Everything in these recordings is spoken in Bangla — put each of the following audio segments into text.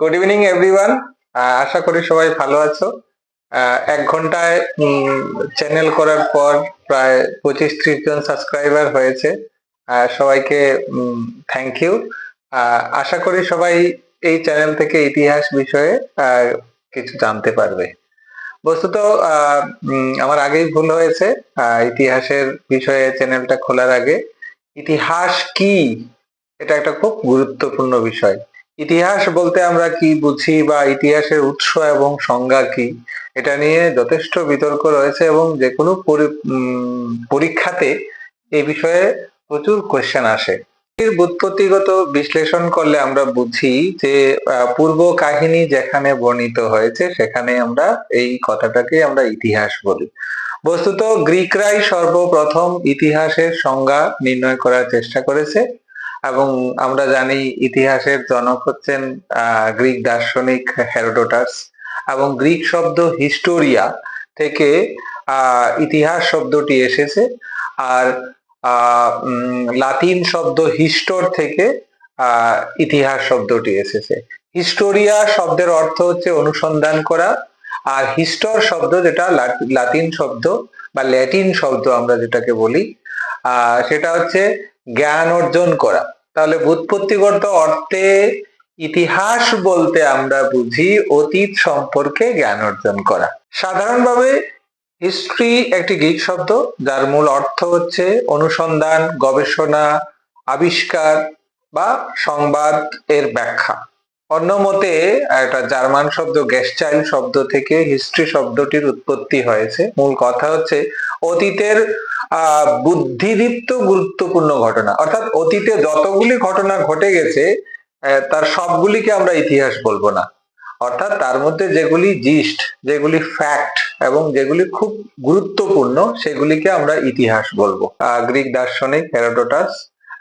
গুড ইভিনিং এভরিওয়ান আশা করি সবাই ভালো আছো। এক ঘন্টায় চ্যানেল করার পর প্রায় পঁচিশ ত্রিশ জন সাবস্ক্রাইবার হয়েছে। সবাইকে থ্যাংক ইউ আশা করি সবাই এই চ্যানেল থেকে ইতিহাস বিষয়ে কিছু জানতে পারবে। বস্তুত আমার আগেই ভুল হয়েছে। ইতিহাসের বিষয়ে চ্যানেলটা খোলার আগে। ইতিহাস কি? এটা একটা খুব গুরুত্বপূর্ণ বিষয়। ইতিহাস বলতে আমরা কি বুঝি বা ইতিহাসের উৎস এবং সংজ্ঞা কি? এটা নিয়ে যথেষ্ট বিতর্ক রয়েছে এবং যে কোনো পরীক্ষাতে এই বিষয়ে প্রচুর কোয়েশ্চেন আসে। বুৎপত্তিগত বিশ্লেষণ করলে আমরা বুঝি যে পূর্ব কাহিনী যেখানে বর্ণিত হয়েছে সেখানে আমরা এই কথাটাকে আমরা ইতিহাস বলি। বস্তুত গ্রিকরাই সর্বপ্রথম ইতিহাসের সংজ্ঞা নির্ণয় করার চেষ্টা করেছে। এবং আমরা জানি ইতিহাসের জনক হচ্ছেন গ্রিক দার্শনিক হেরোডোটাস এবং গ্রিক শব্দ হিস্টোরিয়া থেকে ইতিহাস শব্দটি এসেছে আর লাতিন শব্দ হিস্টোর থেকে ইতিহাস শব্দটি এসেছে। হিস্টোরিয়া শব্দের অর্থ হচ্ছে অনুসন্ধান করা আর হিস্টোর শব্দ যেটা লাতিন শব্দ বা ল্যাটিন শব্দ আমরা যেটাকে বলি সেটা হচ্ছে জ্ঞান অর্জন করা। তাহলে বুৎপত্তিগত অর্থে ইতিহাস বলতে আমরা বুঝি অতীত সম্পর্কে জ্ঞান অর্জন করা। সাধারণভাবে হিস্ট্রি একটি গ্রিক শব্দ, যার মূল অর্থ হচ্ছে অনুসন্ধান, গবেষণা, আবিষ্কার বা সংবাদ এর ব্যাখ্যা। অন্য মতে, একটা জার্মান শব্দ গ্যাসচাইল শব্দ থেকে হিস্ট্রি শব্দটির উৎপত্তি হয়েছে। মূল কথা হচ্ছে অতীতের বুদ্ধিদীপ্ত গুরুত্বপূর্ণ ঘটনা। অর্থাৎ অতীতে যতগুলি ঘটনা ঘটে গেছে তার সবগুলিকে আমরা ইতিহাস বলব না। অর্থাৎ তার মধ্যে যেগুলি জিস্ট যেগুলি ফ্যাক্ট এবং যেগুলি খুব গুরুত্বপূর্ণ, সেগুলিকে আমরা ইতিহাস বলব। গ্রিক দার্শনিক হেরোডোটাস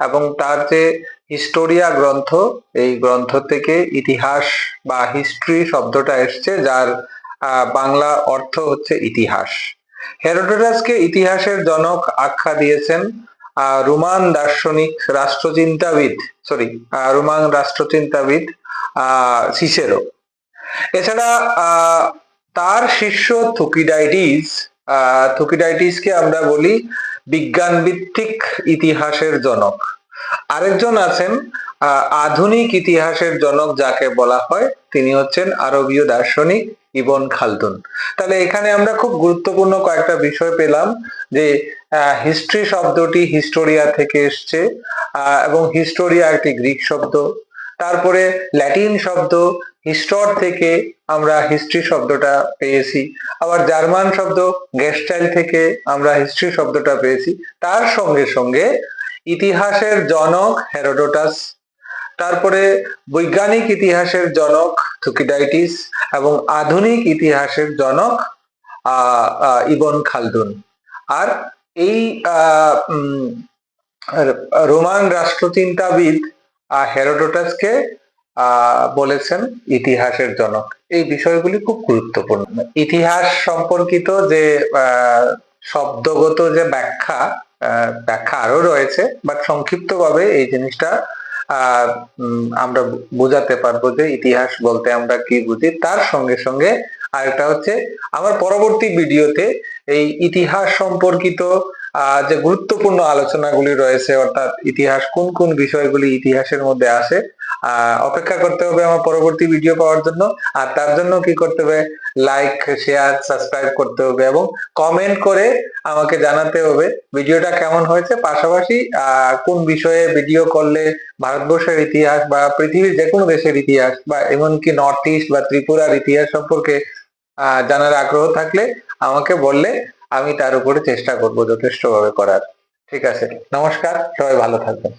এবং তার যে হিস্টোরিয়া গ্রন্থ, এই গ্রন্থ থেকে ইতিহাস বা হিস্ট্রি শব্দটা এসছে, যার বাংলা অর্থ হচ্ছে ইতিহাস। হেরোডোটাসকে ইতিহাসের জনক আখ্যা দিয়েছেন রোমান দার্শনিক রাষ্ট্রচিন্তাবিদ সরি রোমান রাষ্ট্রচিন্তাবিদ সিসেরো। এছাড়া তার শিষ্য থুকিডাইটিস থুকিডাইটিসকে আমরা বলি বিজ্ঞান ভিত্তিক ইতিহাসের জনক। আরেকজন আছেন আধুনিক ইতিহাসের জনক যাকে বলা হয়, তিনি হচ্ছেন আরবীয় দার্শনিক ইবন খালদুন তাহলে এখানে আমরা খুব গুরুত্বপূর্ণ কয়েকটা বিষয় পেলাম যে হিস্ট্রি শব্দটি হিস্টোরিয়া থেকে এসছে এবং হিস্টোরিয়া একটি গ্রিক শব্দ। তারপরে ল্যাটিন শব্দ, হিস্টর থেকে আমরা হিস্ট্রি শব্দটা পেয়েছি। আবার জার্মান শব্দ গেস্টাইল থেকে আমরা হিস্ট্রি শব্দটা পেয়েছি। তার সঙ্গে সঙ্গে ইতিহাসের জনক হেরোডোটাস তারপরে বৈজ্ঞানিক ইতিহাসের জনক থুকিডাইটিস এবং আধুনিক ইতিহাসের জনক আহ, ইবন খালদুন। আর এই রোমান রাষ্ট্রচিন্তাবিদ আহ, হেরোডোটাসকে বলেছেন ইতিহাসের জনক। এই বিষয়গুলি খুব গুরুত্বপূর্ণ। ইতিহাস সম্পর্কিত যে শব্দগত যে ব্যাখ্যা ব্যাখ্যা আরও রয়েছে বাট সংক্ষিপ্তভাবে এই জিনিসটা আমরা বোঝাতে পারব যে ইতিহাস বলতে আমরা কি বুঝি। তার সঙ্গে সঙ্গে আরেকটা হচ্ছে, আমার পরবর্তী ভিডিওতে এই ইতিহাস সম্পর্কিত যে গুরুত্বপূর্ণ আলোচনাগুলি রয়েছে, অর্থাৎ ইতিহাস কোন কোন বিষয়গুলি ইতিহাসের মধ্যে আসে অপেক্ষা করতে হবে আমার পরবর্তী ভিডিও পাওয়ার জন্য। আর তার জন্য কি করতে হবে? লাইক শেয়ার সাবস্ক্রাইব করতে হবে এবং কমেন্ট করে আমাকে জানাতে হবে ভিডিওটা কেমন হয়েছে, পাশাপাশি কোন বিষয়ে ভিডিও করলে ভারতবর্ষের ইতিহাস বা পৃথিবীর যে কোনো দেশের ইতিহাস বা এমনকি নর্থ ইস্ট বা ত্রিপুরার ইতিহাস সম্পর্কে জানার আগ্রহ থাকলে আমাকে বললে আমি তার উপরে চেষ্টা করব যথেষ্টভাবে করার। ঠিক আছে, নমস্কার, সবাই ভালো থাকবেন।